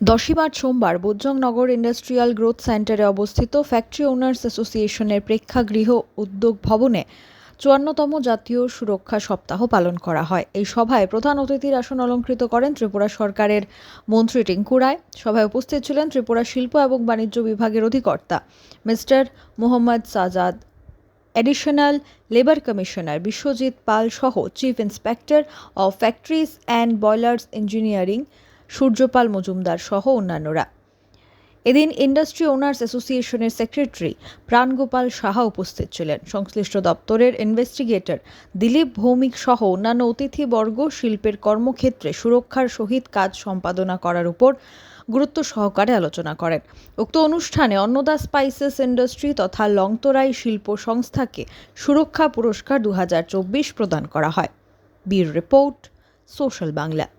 দশই মার্চ সোমবার বোজ্জংনগর industrial growth সেন্টারে অবস্থিত ফ্যাক্টরি ওনার্স অ্যাসোসিয়েশনের প্রেক্ষাগৃহ উদ্যোগ ভবনে চুয়ান্নতম জাতীয় সুরক্ষা সপ্তাহ পালন করা হয়। এই সভায় প্রধান অতিথির আসন অলঙ্কৃত করেন ত্রিপুরা সরকারের মন্ত্রী টিঙ্কু রায়। সভায় উপস্থিত ছিলেন ত্রিপুরা শিল্প এবং বাণিজ্য বিভাগের অধিকর্তা mister Mohammad Sajad, additional labour commissioner Biswajit Pal সহ chief inspector of factories and boilers engineering Suryapal Majumdar সহ অন্যান্যরা। এদিন ইন্ডাস্ট্রি ওনার্স অ্যাসোসিয়েশনের সেক্রেটারি প্রাণগোপাল সাহা উপস্থিত ছিলেন। সংশ্লিষ্ট দপ্তরের ইনভেস্টিগেটর দিলীপ ভৌমিক সহ অন্যান্য অতিথিবর্গ শিল্পের কর্মক্ষেত্রে সুরক্ষার সহিত কাজ সম্পাদনা করার উপর গুরুত্ব সহকারে আলোচনা করেন। উক্ত অনুষ্ঠানে অন্নদা স্পাইসেস ইন্ডাস্ট্রি তথা লংতরাই শিল্প সংস্থাকে সুরক্ষা পুরস্কার দু হাজার চব্বিশ প্রদান করা হয়। বীর রিপোর্ট, সোশ্যাল বাংলা।